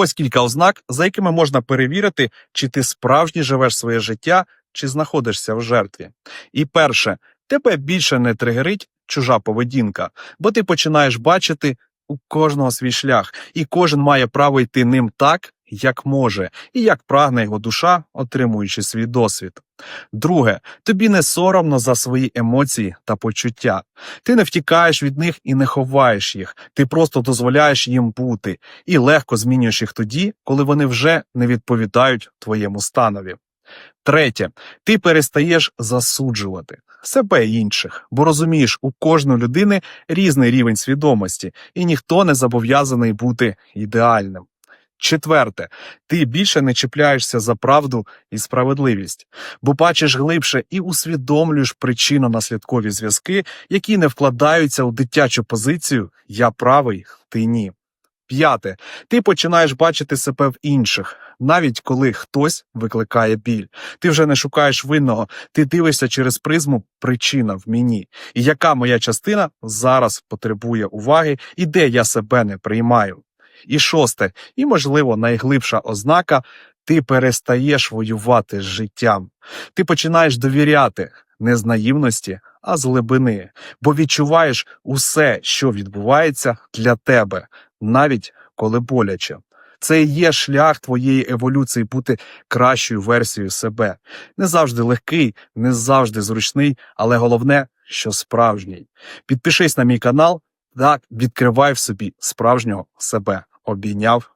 Ось кілька ознак, за якими можна перевірити, чи ти справжні живеш своє життя, чи знаходишся в жертві. І перше, тебе більше не тригерить чужа поведінка, бо ти починаєш бачити у кожного свій шлях, і кожен має право йти ним так, як може, і як прагне його душа, отримуючи свій досвід. Друге, тобі не соромно за свої емоції та почуття. Ти не втікаєш від них і не ховаєш їх. Ти просто дозволяєш їм бути і легко змінюєш їх тоді, коли вони вже не відповідають твоєму станові. Третє, ти перестаєш засуджувати себе і інших, бо розумієш, у кожної людини різний рівень свідомості, і ніхто не зобов'язаний бути ідеальним. Четверте, ти більше не чіпляєшся за правду і справедливість, бо бачиш глибше і усвідомлюєш причинно-наслідкові зв'язки, які не вкладаються у дитячу позицію Я правий, ти ні. П'яте, ти починаєш бачити себе в інших, навіть коли хтось викликає біль. Ти вже не шукаєш винного, ти дивишся через призму причина в мені, і яка моя частина зараз потребує уваги, і де я себе не приймаю. І шосте, і, можливо, найглибша ознака ти перестаєш воювати з життям. Ти починаєш довіряти не з наївності, а з глибини, бо відчуваєш усе, що відбувається для тебе, навіть коли боляче. Це і є шлях твоєї еволюції бути кращою версією себе. Не завжди легкий, не завжди зручний, але головне, що справжній. Підпишись на мій канал та відкривай в собі справжнього себе. Обійняв